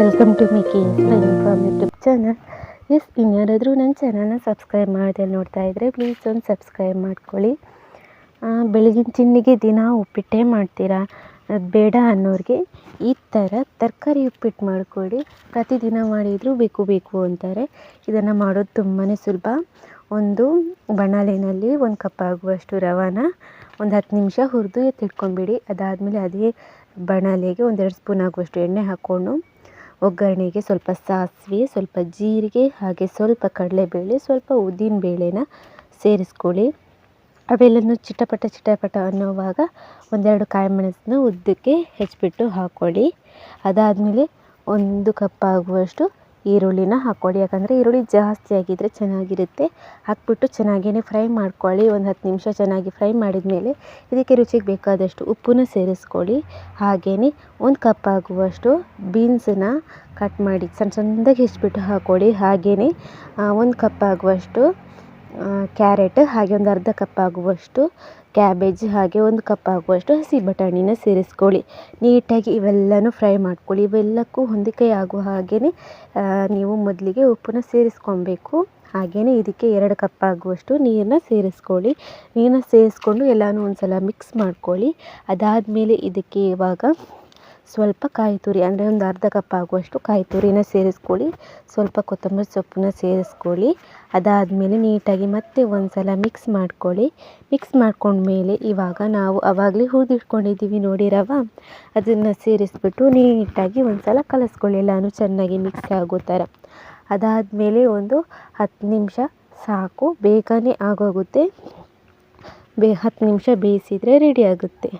Welcome to ಮಿಕಿ ಸ್ಪೈನ್ from YouTube channel ಎಸ್ ಇನ್ಯಾರಾದರೂ ನನ್ನ ಚಾನಲ್ನ ಸಬ್ಸ್ಕ್ರೈಬ್ ಮಾಡದೆ ನೋಡ್ತಾ ಇದ್ದರೆ ಪ್ಲೀಸ್ ಒಂದು ಸಬ್ಸ್ಕ್ರೈಬ್ ಮಾಡ್ಕೊಳ್ಳಿ. ಬೆಳಗಿನ ತಿಂಡಿಗೆ ದಿನ ಉಪ್ಪಿಟ್ಟೇ ಮಾಡ್ತೀರಾ? ಅದು ಬೇಡ ಅನ್ನೋರಿಗೆ ಈ ಥರ ತರಕಾರಿ ಉಪ್ಪಿಟ್ಟು ಮಾಡಿಕೊಡಿ ಪ್ರತಿದಿನ ಮಾಡಿದರೂ ಬೇಕು ಬೇಕು ಅಂತಾರೆ. ಇದನ್ನು ಮಾಡೋದು ತುಂಬಾ ಸುಲಭ. ಒಂದು ಬಾಣಲೆಯಲ್ಲಿ ಒಂದು ಕಪ್ ಆಗುವಷ್ಟು ರವಾನ ಒಂದು ಹತ್ತು ನಿಮಿಷ ಹುರಿದು ಎತ್ತಿಟ್ಕೊಂಡ್ಬಿಡಿ. ಅದಾದಮೇಲೆ ಅದೇ ಬಣಾಲೆಗೆ ಒಂದೆರಡು ಸ್ಪೂನ್ ಆಗುವಷ್ಟು ಎಣ್ಣೆ ಹಾಕ್ಕೊಂಡು ಒಗ್ಗರಣೆಗೆ ಸ್ವಲ್ಪ ಸಾಸಿವೆ, ಸ್ವಲ್ಪ ಜೀರಿಗೆ, ಹಾಗೆ ಸ್ವಲ್ಪ ಕಡಲೆಬೇಳೆ, ಸ್ವಲ್ಪ ಉದ್ದಿನ ಬೇಳೆನ ಸೇರಿಸ್ಕೊಳ್ಳಿ. ಅವೆಲ್ಲನೂ ಚಿಟಪಟ ಚಿಟಪಟ ಅನ್ನೋವಾಗ ಒಂದೆರಡು ಕಾಯಿ ಮೆಣಸನ್ನ ಉದ್ದಕ್ಕೆ ಹೆಚ್ಚಿಬಿಟ್ಟು ಹಾಕ್ಕೊಳ್ಳಿ ಅದಾದಮೇಲೆ ಒಂದು ಕಪ್ ಆಗುವಷ್ಟು ಈರುಳ್ಳಿನ ಹಾಕ್ಕೊಳ್ಳಿ. ಯಾಕಂದರೆ ಈರುಳ್ಳಿ ಜಾಸ್ತಿ ಆಗಿದ್ದರೆ ಚೆನ್ನಾಗಿರುತ್ತೆ. ಹಾಕ್ಬಿಟ್ಟು ಚೆನ್ನಾಗೇ ಫ್ರೈ ಮಾಡ್ಕೊಳ್ಳಿ. ಒಂದು ಹತ್ತು ನಿಮಿಷ ಚೆನ್ನಾಗಿ ಫ್ರೈ ಮಾಡಿದ ಮೇಲೆ ಇದಕ್ಕೆ ರುಚಿಗೆ ಬೇಕಾದಷ್ಟು ಉಪ್ಪನ್ನು ಸೇರಿಸ್ಕೊಳ್ಳಿ. ಹಾಗೆಯೇ ಒಂದು ಕಪ್ ಆಗುವಷ್ಟು ಬೀನ್ಸನ್ನು ಕಟ್ ಮಾಡಿ ಸಣ್ಣ ಸಣ್ಣದಾಗಿ ಹೆಚ್ಚಿಬಿಟ್ಟು ಹಾಕ್ಕೊಳ್ಳಿ. ಹಾಗೆಯೇ ಒಂದು ಕಪ್ ಆಗುವಷ್ಟು ಕ್ಯಾರೆಟ್, ಹಾಗೆ ಒಂದು ಅರ್ಧ ಕಪ್ ಆಗುವಷ್ಟು ಕ್ಯಾಬೇಜ್, ಹಾಗೆ ಒಂದು ಕಪ್ ಆಗುವಷ್ಟು ಹಸಿ ಬಟಾಣಿನ ಸೇರಿಸ್ಕೊಳ್ಳಿ. ನೀಟಾಗಿ ಇವೆಲ್ಲನೂ ಫ್ರೈ ಮಾಡ್ಕೊಳ್ಳಿ. ಇವೆಲ್ಲಕ್ಕೂ ಹೊಂದಿಕೆ ಆಗುವ ಹಾಗೆಯೇ ನೀವು ಮೊದಲಿಗೆ ಉಪ್ಪನ್ನ ಸೇರಿಸ್ಕೊಬೇಕು ಹಾಗೆಯೇ ಇದಕ್ಕೆ ಎರಡು ಕಪ್ ಆಗುವಷ್ಟು ನೀರನ್ನ ಸೇರಿಸ್ಕೊಳ್ಳಿ. ನೀರನ್ನ ಸೇರಿಸ್ಕೊಂಡು ಎಲ್ಲನೂ ಒಂದು ಸಲ ಮಿಕ್ಸ್ ಮಾಡ್ಕೊಳ್ಳಿ. ಅದಾದಮೇಲೆ ಇದಕ್ಕೆ ಇವಾಗ ಸ್ವಲ್ಪ ಕಾಯಿ ತುರಿ ಅಂದರೆ ಒಂದು ಅರ್ಧ ಕಪ್ ಆಗುವಷ್ಟು ಕಾಯಿ ತುರಿನ ಸೇರಿಸ್ಕೊಳ್ಳಿ. ಸ್ವಲ್ಪ ಕೊತ್ತಂಬರಿ ಸೊಪ್ಪನ್ನ ಸೇರಿಸ್ಕೊಳ್ಳಿ. ಅದಾದಮೇಲೆ ನೀಟಾಗಿ ಮತ್ತೆ ಒಂದು ಸಲ ಮಿಕ್ಸ್ ಮಾಡ್ಕೊಳ್ಳಿ. ಮಿಕ್ಸ್ ಮಾಡ್ಕೊಂಡ್ಮೇಲೆ ಇವಾಗ ನಾವು ಆವಾಗಲೇ ಹುರಿದಿಟ್ಕೊಂಡಿದ್ದೀವಿ ನೋಡಿ ರವೆ. ಅದನ್ನು ಸೇರಿಸ್ಬಿಟ್ಟು ನೀಟಾಗಿ ಒಂದು ಸಲ ಕಲಸ್ಕೊಳ್ಳಿ. ಎಲ್ಲನೂ ಚೆನ್ನಾಗಿ ಮಿಕ್ಸ್ ಆಗೋ ಥರ. ಅದಾದಮೇಲೆ ಒಂದು ಹತ್ತು ನಿಮಿಷ ಸಾಕು. ಬೇಗನೆ ಆಗೋಗುತ್ತೆ. ಬೇ ಹತ್ತು ನಿಮಿಷ ಬೇಯಿಸಿದರೆ ರೆಡಿ ಆಗುತ್ತೆ.